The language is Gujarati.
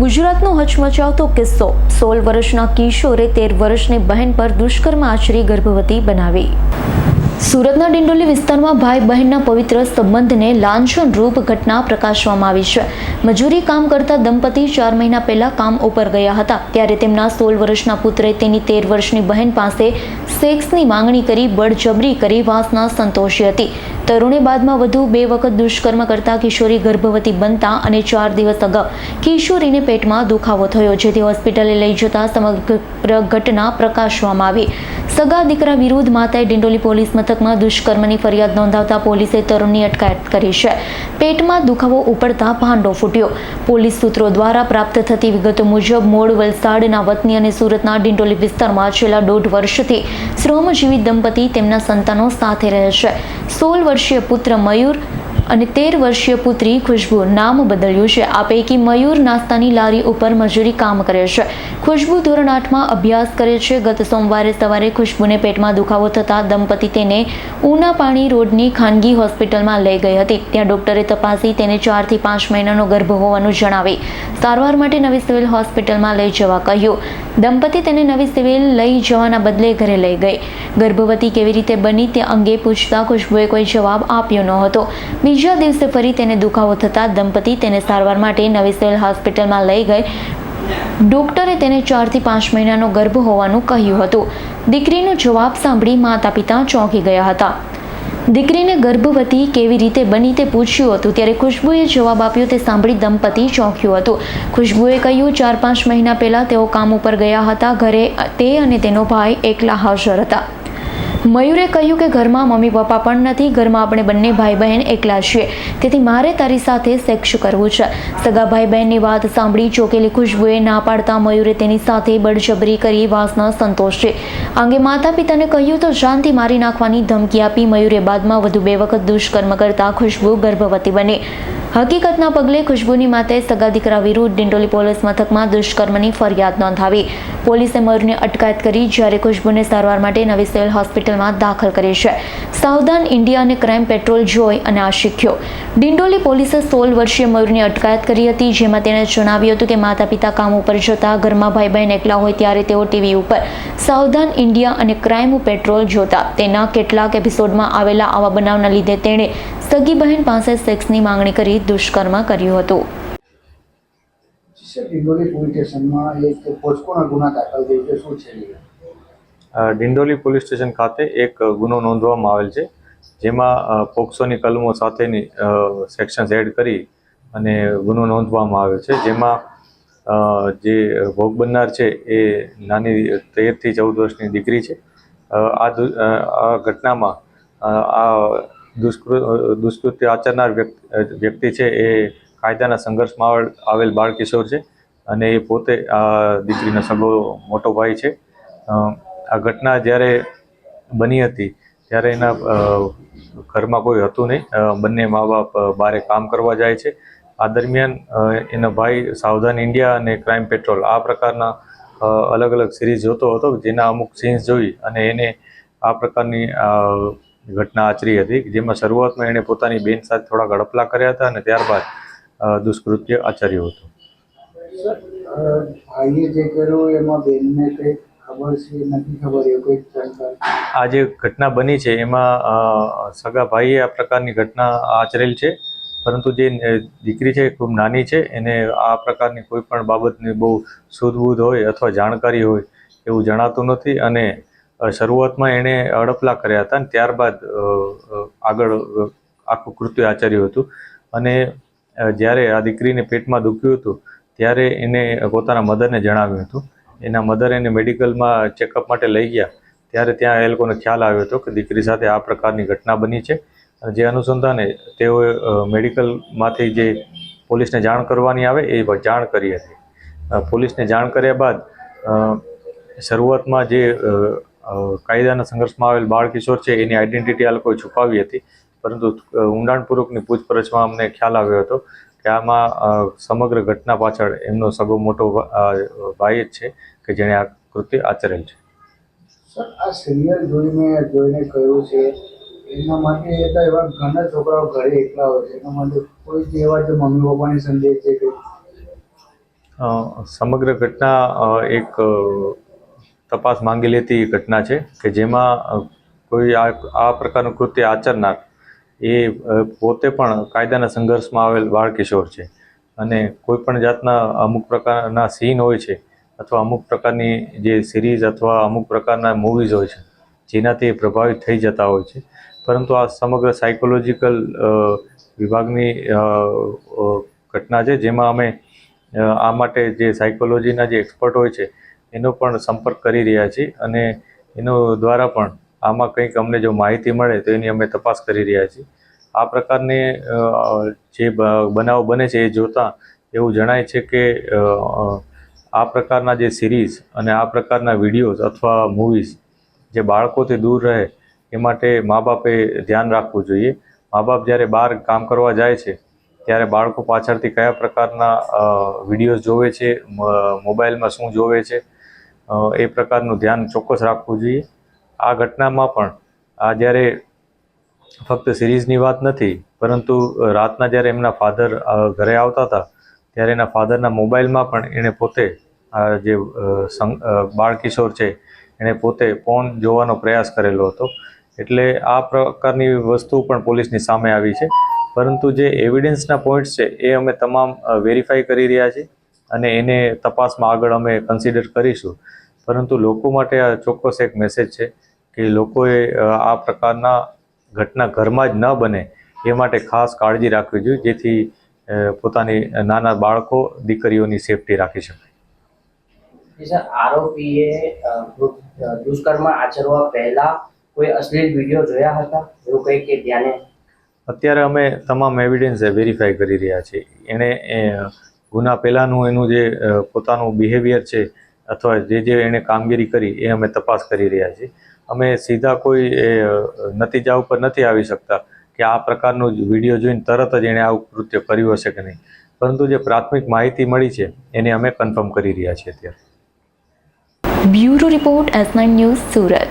ગુજરાતનો હચમચાવતો કિસ્સો. સોળ વર્ષના કિશોરે તેર વર્ષની બહેન પર દુષ્કર્મ આચરી ગર્ભવતી બનાવી. સુરતના ડિંડોલી વિસ્તારમાં ભાઈ બહેનના પવિત્ર સંબંધને લાંછન રૂપ ઘટના પ્રકાશવામાં આવી છે. મજૂરી કામ કરતા દંપતી ચાર મહિના પહેલા કામ ઉપર ગયા હતા. ત્યારે તેમના સોળ વર્ષના પુત્રે તેની તેર વર્ષની બહેન પાસે સેક્સની માંગણી કરી બળજબરી કરી વાસના સંતોષી હતી. તરુણે બાદમાં વધુ બે વખત દુષ્કર્મ કરતા કિશોરી ગર્ભવતી બનતા અને ચાર દિવસ અગાઉ કિશોરીને પેટમાં દુખાવો થયો, જેથી હોસ્પિટલે લઈ જતા સમગ્ર ઘટના પ્રકાશવામાં આવી. સગા દીકરા વિરુદ્ધ માતાએ ડિંડોલી પોલીસ મથકમાં દુષ્કર્મની ફરિયાદ નોંધાવતા પોલીસે તરુણની અટકાયત કરી છે. પેટમાં દુખાવો ઉપડતા ભાંડો ફૂટ્યો. પોલીસ સૂત્રો દ્વારા પ્રાપ્ત થતી વિગતો મુજબ મૂળ વલસાડના વતની અને સુરતના ડિંડોલી વિસ્તારમાં છેલ્લા દોઢ વર્ષથી શ્રમજીવી દંપતી તેમના સંતાનો સાથે રહે છે. સોળ વર્ષીય પુત્ર મયુર અને તેર વર્ષીય પુત્રી ખુશ્બુ નામ બદલ્યું છે. આ પૈકી મયુર નાસ્તાની લારી ઉપર મજૂરી કામ કરે છે. ખુશ્બુ ધોરણ આઠમાં અભ્યાસ કરે છે. ગત સોમવારે સવારે ખુશ્બુને પેટમાં દુખાવો થતાં દંપતી તેને ઉના પાણી રોડની ખાનગી હોસ્પિટલમાં લઈ ગઈ હતી. ત્યાં ડોક્ટરે તપાસી તેને ચારથી પાંચ મહિનાનો ગર્ભ હોવાનું જણાવી સારવાર માટે નવી સિવિલ હોસ્પિટલમાં લઈ જવા કહ્યું. દંપતી તેને નવી સિવિલ લઈ જવાના બદલે ઘરે લઈ ગઈ. ગર્ભવતી કેવી રીતે બની તે અંગે પૂછતા ખુશ્બુએ કોઈ જવાબ આપ્યો ન હતો. બીજા દિવસે ફરી તેને દુખાવો થતાં દંપતી તેને સારવાર માટે નવી સિવિલ હોસ્પિટલમાં લઈ ગઈ. ડોક્ટરે તેને ચારથી પાંચ મહિનાનો ગર્ભ હોવાનું કહ્યું હતું. દીકરીનો જવાબ સાંભળી માતા પિતા ચોંકી ગયા હતા. દીકરીને ગર્ભવતી કેવી રીતે બની તે પૂછ્યું હતું, ત્યારે ખુશ્બુએ જવાબ આપ્યો, તે સાંભળી દંપતી ચોંક્યું હતું. ખુશ્બુએ કહ્યું, ચાર પાંચ મહિના પહેલાં તેઓ કામ ઉપર ગયા હતા, ઘરે તે અને તેનો ભાઈ એકલા હાજર હતા. મયુરે કહ્યું કે ઘરમાં મમ્મી પપ્પા પણ નથી, ઘરમાં આપણે બંને ભાઈ બહેન એકલા છીએ. તેથી મારે તારી સાથે સેક્સ કરવું છે. સગા ભાઈ બહેનની વાત સાંભળી ચોકેલી ખુશ્બુએ ના પાડતા મયુરે તેની સાથે બળજબરી કરી વાસના સંતોષે. અંગે માતા પિતાને કહ્યું તો જાનથી મારી નાખવાની ધમકી આપી મયુરે બાદમાં વધુ બે વખત દુષ્કર્મ કરતા ખુશ્બુ ગર્ભવતી બની. હકીકતના પગલે ખુશ્બુની માતે સગા દીકરા વિરુદ્ધ ડિંડોલી પોલીસ મથકમાં દુષ્કર્મની ફરિયાદ નોંધાવી. પોલીસે મયુરને અટકાયત કરી જ્યારે ખુશ્બુને સારવાર માટે નવી સિવિલ હોસ્પિટલમાં દાખલ કરી છે. સાવધાન ઇન્ડિયા અને ક્રાઇમ પેટ્રોલ જોઈ અને આ શીખ્યો ડિંડોલી પોલીસે સોળ વર્ષીય મયુરની અટકાયત કરી હતી, જેમાં તેણે જણાવ્યું હતું કે માતા પિતા કામ ઉપર જતા ઘરમાં ભાઈ બહેન એકલા હોય ત્યારે તેઓ ટીવી ઉપર સાવધાન ઇન્ડિયા અને ક્રાઇમ પેટ્રોલ જોતા. તેના કેટલાક એપિસોડમાં આવેલા આવા બનાવના લીધે તેણે સગી બહેન પાસે સેક્સની માંગણી કરી દુષ્કર્મ કર્યું હતું. સર ડિંડોલી પોલીસ સ્ટેશનમાં એક પોસ્કોના ગુના દાખલ થઈ છે. શું છે? ડિંડોલી પોલીસ સ્ટેશન ખાતે એક ગુનો નોંધવામાં આવેલ છે જેમાં પોક્સોની કલમો સાથેની સેક્શન્સ એડ કરી અને ગુનો નોંધવામાં આવ્યો છે. જેમાં જે ભોગ બનનાર છે એ નાની તેરથી ચૌદ વર્ષની દીકરી છે. આ આ ઘટનામાં આ દુષ્કૃ દુષ્કૃત્ય આચરનાર વ્યક્તિ છે એ કાયદાના સંઘર્ષમાં આવેલ- બાળ કિશોર છે અને એ પોતે આ દીકરીનો સગો મોટો ભાઈ છે. આ ઘટના જ્યારે બની હતી ત્યારે એના ઘરમાં કોઈ હતું નહીં. બંને મા બાપ બારે કામ કરવા જાય છે. આ દરમિયાન એનો ભાઈ સાવધાન ઇન્ડિયા અને ક્રાઇમ પેટ્રોલ આ પ્રકારના અલગ અલગ સિરીઝ જોતો હતો. જેના અમુક સીન્સ જોઈ અને એને આ પ્રકારની ઘટના આચરી હતી જેમાં શરૂઆતમાં એણે પોતાની બેન સાથે થોડા ગડપલા કર્યા હતા અને ત્યારબાદ દુષ્કૃત્ય આચર્યું હતું. આ જે ઘટના બની છે એમાં સગા ભાઈએ આ પ્રકારની ઘટના આચરેલ છે પરંતુ જે દીકરી છે ખૂબ નાની છે એને આ પ્રકારની કોઈ પણ બાબતની બહુ સૂઝબૂઝ હોય અથવા જાણકારી હોય એવું જણાતું નથી અને શરૂઆતમાં એણે અડપલા કર્યા હતા અને ત્યારબાદ આગળ આખું કૃત્ય આચર્યું હતું. અને જ્યારે આ દીકરીને પેટમાં દુખ્યું હતું, ત્યારે એને પોતાના મધરને જણાવ્યું હતું. એના મધર એને મેડિકલમાં ચેકઅપ માટે લઈ ગયા. ત્યારે ત્યાં એ લોકોને ખ્યાલ આવ્યો હતો કે દીકરી સાથે આ પ્રકારની ઘટના બની છે. જે અનુસંધાને તેઓએ મેડિકલમાંથી જે પોલીસને જાણ કરવાની આવે એ જાણ કરી હતી. પોલીસને જાણ કર્યા બાદ શરૂઆતમાં જે કાયદાના સંઘર્ષમાં આવેલ બાળ કિશોર છે એની આઈડેન્ટિટી આ લોકોએ છુપાવી હતી. પરંતુ ઊંડાણપૂર્વકની પૂછપરછમાં અમને ખ્યાલ આવ્યો હતો કે આમાં સમગ્ર ઘટના પાછળ એમનો સગો મોટો ભાઈ જ છે કે જેણે આ કૃત્ય આચરેલ છે. સર આ સિરિયલ જોઈને જોઈને કહ્યું છે એના માટે એ એવા ઘણા છોકરાઓ ઘરે એકલા હોય છે. એના માટે કોઈ જે એવા જે મમ્મી પપ્પાની સંદેશ છે કે સમગ્ર ઘટના એક તપાસ માંગી લેતી ઘટના છે કે જેમાં કોઈ આ આ પ્રકારનું કૃત્ય આચરનાર એ પોતે પણ કાયદાના સંઘર્ષમાં આવેલ બાળકિશોર છે. અને કોઈ પણ જાતના અમુક પ્રકારના સીન હોય છે અથવા અમુક પ્રકારની જે સિરીઝ અથવા અમુક પ્રકારના મૂવીઝ હોય છે, જેનાથી પ્રભાવિત થઈ જતા હોય છે. પરંતુ આ સમગ્ર સાયકોલોજીકલ વિભાગની ઘટના છે જેમાં અમે આ માટે જે સાયકોલોજીના જે એક્સપર્ટ હોય છે એનો પણ સંપર્ક કરી રહ્યા છીએ અને એનો દ્વારા પણ આમાં કંઈક અમને જો માહિતી મળે તો એની અમે તપાસ કરી રહ્યા છીએ. આ પ્રકારની જે બનાવ બને છે એ જોતાં એવું જણાય છે કે આ પ્રકારના જે સિરીઝ અને આ પ્રકારના વિડીયોઝ અથવા મૂવીઝ જે બાળકોથી દૂર રહે એ માટે મા બાપે ધ્યાન રાખવું જોઈએ. મા બાપ જ્યારે બહાર કામ કરવા જાય છે, ત્યારે બાળકો પાછળથી કયા પ્રકારના વિડીયોઝ જોવે છે મોબાઈલમાં શું જોવે છે એ પ્રકારનું ધ્યાન ચોક્કસ રાખવું જોઈએ. આ ઘટનામાં પણ, આ જ્યારે ફક્ત સિરીઝની વાત નથી, પરંતુ રાતના જ્યારે એમના ફાધર ઘરે આવતા હતા, ત્યારે એના ફાધરના મોબાઈલમાં પણ એણે પોતે આ જે બાળકિશોર છે, એણે પોતે ફોન જોવાનો પ્રયાસ કરેલો હતો. એટલે આ પ્રકારની વસ્તુ પણ પોલીસની સામે આવી છે. પરંતુ જે એવિડન્સના પોઈન્ટ્સ છે, એ અમે તમામ વેરીફાઈ કરી રહ્યા છીએ. અને એને તપાસમાં આગળ અમે કન્સિડર કરીશું. પરંતુ લોકો માટે આ ચોક્કસ એક મેસેજ છે કે લોકોએ આ પ્રકારના ઘટના ઘરમાં જ ન બને એ માટે ખાસ કાળજી રાખવી જોઈએ જેથી પોતાની નાના બાળકો દીકરીઓની સેફટી રાખી શકાય. સર આરોપીએ દુષ્કર્મ આચરવા પહેલા કોઈ અશ્લીલ વીડિયો જોયા હતા? એવું કંઈ કે ધ્યાને? અત્યારે અમે તમામ એવિડન્સ વેરીફાઈ કરી રહ્યા છીએ. એણે ગુના પહેલાંનું એનું જે પોતાનું બિહેવિયર છે અથવા જે જે એણે કામગીરી કરી એ અમે તપાસ કરી રહ્યા છીએ. અમે સીધા કોઈ એ, નતીજા ઉપર નથી આવી શકતા કે આ પ્રકારનો વીડિયો જોઈને તરત જ એણે આવું કૃત્ય કર્યું હશે કે નહીં. પરંતુ જે પ્રાથમિક માહિતી મળી છે એને અમે કન્ફર્મ કરી રહ્યા છીએ અત્યારે. Bureau report S nine news Surat.